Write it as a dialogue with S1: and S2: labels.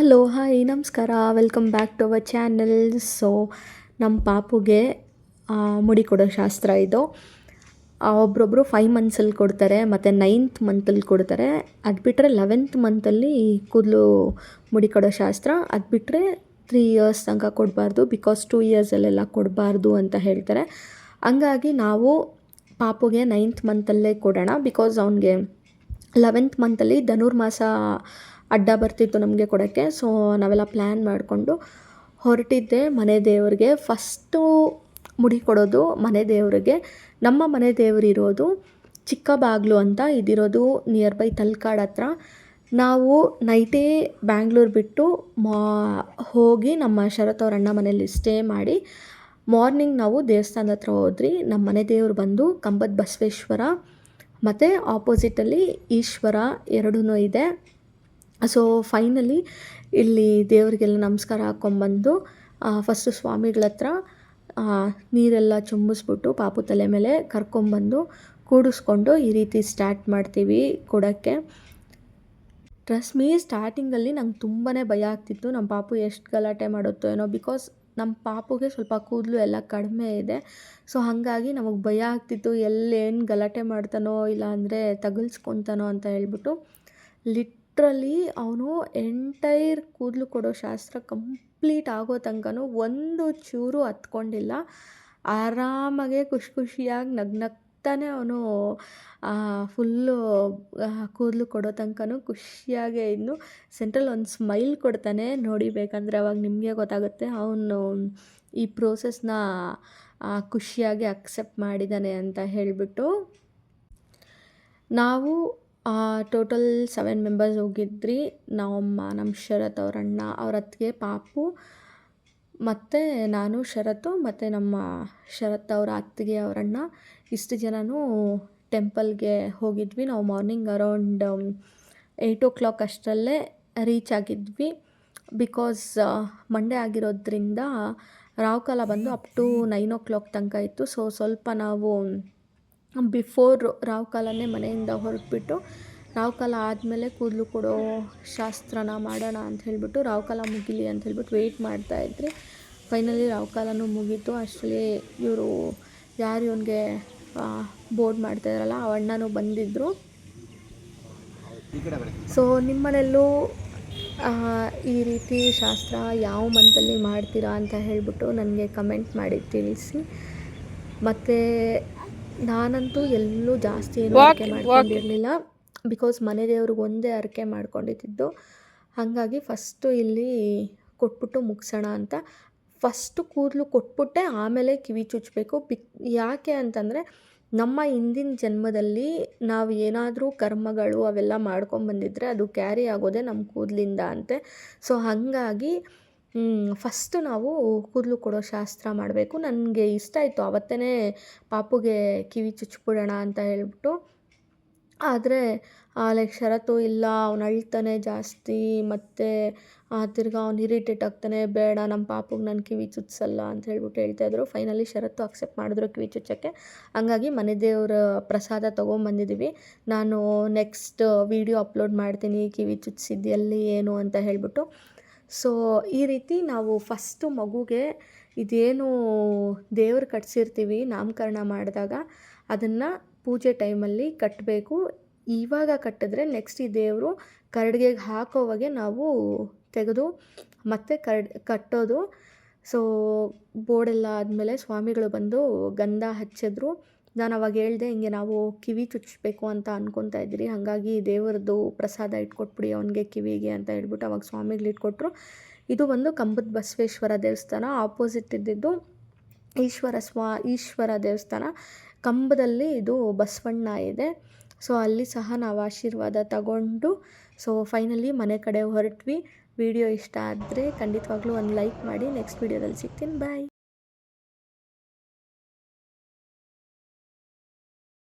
S1: Hello hi ನಮಸ್ಕಾರ. Welcome back to our channel so ನಮ್ಮ ಪಾಪುಗೆ ಮುಡಿ ಕೊಡೋ ಶಾಸ್ತ್ರ ಇದು. ಆ, ಒಬ್ರೊಬ್ರು ಫೈವ್ ಮಂತ್ಸಲ್ಲಿ ಕೊಡ್ತಾರೆ ಮತ್ತು ನೈನ್ತ್ ಮಂತಲ್ಲಿ ಕೊಡ್ತಾರೆ. ಅದು ಬಿಟ್ಟರೆ ಲೆವೆಂತ್ ಮಂತಲ್ಲಿ ಕೂದಲು ಮುಡಿ ಕೊಡೋ ಶಾಸ್ತ್ರ. ಅದು ಬಿಟ್ಟರೆ ತ್ರೀ ಇಯರ್ಸ್ ತನಕ ಕೊಡಬಾರ್ದು ಬಿಕಾಸ್ ಟೂ ಇಯರ್ಸಲ್ಲೆಲ್ಲ ಕೊಡಬಾರ್ದು ಅಂತ ಹೇಳ್ತಾರೆ. ಹಂಗಾಗಿ ನಾವು ಪಾಪುಗೆ ನೈನ್ತ್ ಮಂತಲ್ಲೇ ಕೊಡೋಣ ಬಿಕಾಸ್ ಅವನಿಗೆ ಲೆವೆಂತ್ ಮಂತಲ್ಲಿ ಧನುರ್ಮಾಸ ಅಡ್ಡ ಬರ್ತಿತ್ತು ನಮಗೆ ಕೊಡೋಕ್ಕೆ. ಸೊ ನಾವೆಲ್ಲ ಪ್ಲ್ಯಾನ್ ಮಾಡಿಕೊಂಡು ಹೊರಟಿದ್ದೆ ಮನೆ ದೇವರಿಗೆ. ಫಸ್ಟು ಮುಡಿ ಕೊಡೋದು ಮನೆ ದೇವರಿಗೆ. ನಮ್ಮ ಮನೆ ದೇವರಿರೋದು ಚಿಕ್ಕ ಬಾಗ್ಲು ಅಂತ ಇದಿರೋದು ನಿಯರ್ ಬೈ ತಲ್ಕಾಡ್ ಹತ್ರ. ನಾವು ನೈಟೇ ಬ್ಯಾಂಗ್ಳೂರು ಬಿಟ್ಟು ಮಾ, ಹೋಗಿ ನಮ್ಮ ಶರತ್ ಅವ್ರ ಅಣ್ಣ ಮನೇಲಿ ಸ್ಟೇ ಮಾಡಿ ಮಾರ್ನಿಂಗ್ ನಾವು ದೇವಸ್ಥಾನದ ಹತ್ರ ಹೋದ್ರಿ ನಮ್ಮ ಮನೆ ದೇವರು ಬಂದು ಕಂಬದ ಬಸವೇಶ್ವರ, ಮತ್ತು ಆಪೋಸಿಟಲ್ಲಿ ಈಶ್ವರ ಎರಡೂ ಇದೆ. ಸೊ ಫೈನಲಿ ಇಲ್ಲಿ ದೇವರಿಗೆಲ್ಲ ನಮಸ್ಕಾರ ಹಾಕ್ಕೊಂಬಂದು ಫಸ್ಟು ಸ್ವಾಮಿಗಳ ಹತ್ರ ನೀರೆಲ್ಲ ಚುಂಬಿಸ್ಬಿಟ್ಟು ಪಾಪು ತಲೆ ಮೇಲೆ ಕರ್ಕೊಂಬಂದು ಕೂಡಿಸ್ಕೊಂಡು ಈ ರೀತಿ ಸ್ಟಾರ್ಟ್ ಮಾಡ್ತೀವಿ ಕೊಡೋಕ್ಕೆ. ಟ್ರಸ್ಟ್ ಮೀ ಸ್ಟಾರ್ಟಿಂಗಲ್ಲಿ ನಂಗೆ ತುಂಬಾ ಭಯ ಆಗ್ತಿತ್ತು. ನಮ್ಮ ಪಾಪು ಎಷ್ಟು ಗಲಾಟೆ ಮಾಡುತ್ತೋ ಏನೋ ಬಿಕಾಸ್ ನಮ್ಮ ಪಾಪುಗೆ ಸ್ವಲ್ಪ ಕೂದಲು ಎಲ್ಲ ಕಡಿಮೆ ಇದೆ. ಸೊ ಹಾಗಾಗಿ ನಮಗೆ ಭಯ ಆಗ್ತಿತ್ತು. ಎಲ್ಲೇನು ಗಲಾಟೆ ಮಾಡ್ತಾನೋ ಇಲ್ಲ ಅಂದರೆ ತಗಲ್ಸ್ಕೊತಾನೋ ಅಂತ ಹೇಳ್ಬಿಟ್ಟು ಲಿಟ್ರಲಿ ಅವನು ಎಂಟೈರ್ ಕೂದಲು ಕೊಡೋ ಶಾಸ್ತ್ರ ಕಂಪ್ಲೀಟ್ ಆಗೋ ತನಕನೂ ಒಂದು ಚೂರು ಹತ್ಕೊಂಡಿಲ್ಲ ಆರಾಮಾಗೆ ಖುಷಿ ಖುಷಿಯಾಗಿ ನಗ್ನಗ್ತಾನೆ ಅವನು ಫುಲ್ಲು ಕೂದಲು ಕೊಡೋ ತನಕನೂ ಖುಷಿಯಾಗೇ ಇನ್ನು ಸೆಂಟ್ರಲ್ ಒಂದು ಸ್ಮೈಲ್ ಕೊಡ್ತಾನೆ. ನೋಡಿ ಬೇಕಂದರೆ ಅವಾಗ ನಿಮಗೆ ಗೊತ್ತಾಗುತ್ತೆ ಅವನು ಈ ಪ್ರೋಸೆಸ್ನ ಖುಷಿಯಾಗಿ ಅಕ್ಸೆಪ್ಟ್ ಮಾಡಿದ್ದಾನೆ ಅಂತ ಹೇಳಿಬಿಟ್ಟು ನಾವು ಟೋಟಲ್ ಸೆವೆನ್ ಮೆಂಬರ್ಸ್ ಹೋಗಿದ್ರಿ. ನಮ್ಮಮ್ಮ ನಮ್ಮ ಶರತ್ ಅವ್ರ ಅಣ್ಣ, ಅವ್ರ ಅತ್ತಿಗೆ ಪಾಪು, ಮತ್ತು ನಾನು, ಶರತ್ತು, ಮತ್ತು ನಮ್ಮ ಶರತ್ ಅವರ ಅತ್ತಿಗೆ ಅವ್ರ ಅಣ್ಣ. ಇಷ್ಟು ಜನನೂ ಟೆಂಪಲ್ಗೆ ಹೋಗಿದ್ವಿ. ನಾವು morning around eight o'clock ಅಷ್ಟರಲ್ಲೇ ರೀಚ್ ಆಗಿದ್ವಿ. ಬಿಕಾಸ್ ಮಂಡೇ ಆಗಿರೋದ್ರಿಂದ ರಾವ್ಕಾಲ ಬಂದು up to nine o'clock ತನಕ ಇತ್ತು. ಸೊ ಸ್ವಲ್ಪ ನಾವು ಬಿಫೋರ್ ರಾವ್ಕಾಲನೇ ಮನೆಯಿಂದ ಹೊರಟ್ಬಿಟ್ಟು ರಾವ್ಕಾಲ ಆದಮೇಲೆ ಕೂದಲು ಕೊಡೋ ಶಾಸ್ತ್ರನ ಮಾಡೋಣ ಅಂತ ಹೇಳ್ಬಿಟ್ಟು ರಾವ್ಕಾಲ ಮುಗಿಲಿ ಅಂತ ಹೇಳ್ಬಿಟ್ಟು ವೆಯ್ಟ್ ಮಾಡ್ತಾಯಿದ್ರಿ ಫೈನಲಿ ರಾವ್ಕಾಲನೂ ಮುಗೀತು. ಅಷ್ಟರಲ್ಲಿ ಇವರು ಯಾರು ಇವನಿಗೆ ಬೋರ್ಡ್ ಮಾಡ್ತಾಯಿದ್ರಲ್ಲ ಆ ಅಣ್ಣನೂ ಬಂದಿದ್ದರು ಸೊ ನಿಮ್ಮ ಮನೆಯಲ್ಲೂ ಈ ರೀತಿ ಶಾಸ್ತ್ರ ಯಾವ ಮಂತಲ್ಲಿ ಮಾಡ್ತೀರಾ ಅಂತ ಹೇಳಿಬಿಟ್ಟು ನನಗೆ ಕಮೆಂಟ್ ಮಾಡಿ ತಿಳಿಸಿ. ಮತ್ತು ನಾನಂತೂ ಎಲ್ಲೂ ಜಾಸ್ತಿ ಏನು ಅರಿಕೆ ಮಾಡ್ಕೊಂಡಿರಲಿಲ್ಲ. ಬಿಕಾಸ್ ಮನೆ ದೇವ್ರಿಗೆ ಒಂದೇ ಅರಿಕೆ ಮಾಡ್ಕೊಂಡಿದ್ದು ಹಾಗಾಗಿ ಫಸ್ಟು ಇಲ್ಲಿ ಕೊಟ್ಬಿಟ್ಟು ಮುಗಿಸೋಣ ಅಂತ. ಫಸ್ಟು ಕೂದಲು ಕೊಟ್ಬಿಟ್ಟೆ ಆಮೇಲೆ ಕಿವಿ ಚುಚ್ಚಬೇಕು ಬಿಕ್ ಯಾಕೆ ಅಂತಂದರೆ ನಮ್ಮ ಹಿಂದಿನ ಜನ್ಮದಲ್ಲಿ ನಾವು ಏನಾದರೂ ಕರ್ಮಗಳು ಅವೆಲ್ಲ ಮಾಡ್ಕೊಂಡ್ಬಂದಿದ್ರೆ ಅದು ಕ್ಯಾರಿ ಆಗೋದೇ ನಮ್ಮ ಕೂದಲಿಂದ ಅಂತೆ. ಸೊ ಹಾಗಾಗಿ ಫಸ್ಟು ನಾವು ಕೂದಲು ಕೊಡೋ ಶಾಸ್ತ್ರ ಮಾಡಬೇಕು. ನನಗೆ ಇಷ್ಟ ಆಯಿತು. ಆವತ್ತೇ ಪಾಪುಗೆ ಕಿವಿ ಚುಚ್ಬಿಡೋಣ ಅಂತ ಹೇಳ್ಬಿಟ್ಟು. ಆದರೆ ಲೈಕ್ ಷರತ್ತು ಇಲ್ಲ. ಅವ್ನು ಅಳ್ತಾನೆ ಜಾಸ್ತಿ. ಮತ್ತು ತಿರ್ಗಾ ಅವ್ನು ಇರಿಟೇಟ್ ಆಗ್ತಾನೆ. ಬೇಡ ನಮ್ಮ ಪಾಪುಗೆ ನಾನು ಕಿವಿ ಚುಚ್ಸಲ್ಲ ಅಂತ ಹೇಳ್ಬಿಟ್ಟು ಹೇಳ್ತಾಯಿದ್ರು ಫೈನಲಿ ಶರತ್ತು ಅಕ್ಸೆಪ್ಟ್ ಮಾಡಿದ್ರು ಕಿವಿ ಚುಚ್ಚೋಕ್ಕೆ. ಹಂಗಾಗಿ ಮನೆ ದೇವರ ಪ್ರಸಾದ ತೊಗೊಂಬಂದಿದ್ದೀವಿ ನಾನು ನೆಕ್ಸ್ಟ್ ವೀಡಿಯೋ ಅಪ್ಲೋಡ್ ಮಾಡ್ತೀನಿ. ಕಿವಿ ಚುಚ್ಚಿದ್ದು ಎಲ್ಲಿ ಏನು ಅಂತ ಹೇಳ್ಬಿಟ್ಟು. ಸೊ ಈ ರೀತಿ ನಾವು ಫಸ್ಟು ಮಗುಗೆ ಇದೇನು ದೇವ್ರು ಕಟ್ಸಿರ್ತೀವಿ, ನಾಮಕರಣ ಮಾಡಿದಾಗ ಅದನ್ನು ಪೂಜೆ ಟೈಮಲ್ಲಿ ಕಟ್ಟಬೇಕು ಇವಾಗ ಕಟ್ಟಿದ್ರೆ ನೆಕ್ಸ್ಟ್ ಈ ದೇವರು ಕರಡಿಗೆಗೆ ಹಾಕೋವಾಗೆ ನಾವು ತೆಗೆದು ಮತ್ತೆ ಕರಡ್, ಕಟ್ಟೋದು. ಸೊ ಬೋರ್ಡೆಲ್ಲ ಆದಮೇಲೆ ಸ್ವಾಮಿಗಳು ಬಂದು ಗಂಧ ಹಚ್ಚಿದ್ರು. ನಾನು ಅವಾಗ ಹೇಳಿದೆ, ಹಿಂಗೆ ನಾವು ಕಿವಿ ಚುಚ್ಚಬೇಕು ಅಂತ ಅನ್ಕೊತಾ ಇದ್ದೀರಿ ಹಾಗಾಗಿ ದೇವರದ್ದು ಪ್ರಸಾದ ಇಟ್ಕೊಟ್ಬಿಡಿ, ಅವನಿಗೆ ಕಿವಿಗೆ ಅಂತ ಹೇಳ್ಬಿಟ್ಟು ಅವಾಗ ಸ್ವಾಮಿಗಳು ಇಟ್ಕೊಟ್ರು. ಇದು ಒಂದು ಕಂಬದ ಬಸವೇಶ್ವರ ದೇವಸ್ಥಾನ ಆಪೋಸಿಟ್ ಇದ್ದಿದ್ದು ಈಶ್ವರ ಸ್ವಾ, ಈಶ್ವರ ದೇವಸ್ಥಾನ. ಕಂಬದಲ್ಲಿ ಇದು ಬಸವಣ್ಣ ಇದೆ. ಸೊ, ಅಲ್ಲಿ ಸಹ ನಾವು ಆಶೀರ್ವಾದ ತಗೊಂಡು, ಸೊ ಫೈನಲಿ ಮನೆ ಕಡೆ ಹೊರಟ್ವಿ. ವಿಡಿಯೋ ಇಷ್ಟ ಆದರೆ ಖಂಡಿತವಾಗ್ಲೂ ಒಂದು ಲೈಕ್ ಮಾಡಿ, ನೆಕ್ಸ್ಟ್ ವೀಡಿಯೋದಲ್ಲಿ ಸಿಗ್ತೀನಿ. ಬಾಯ್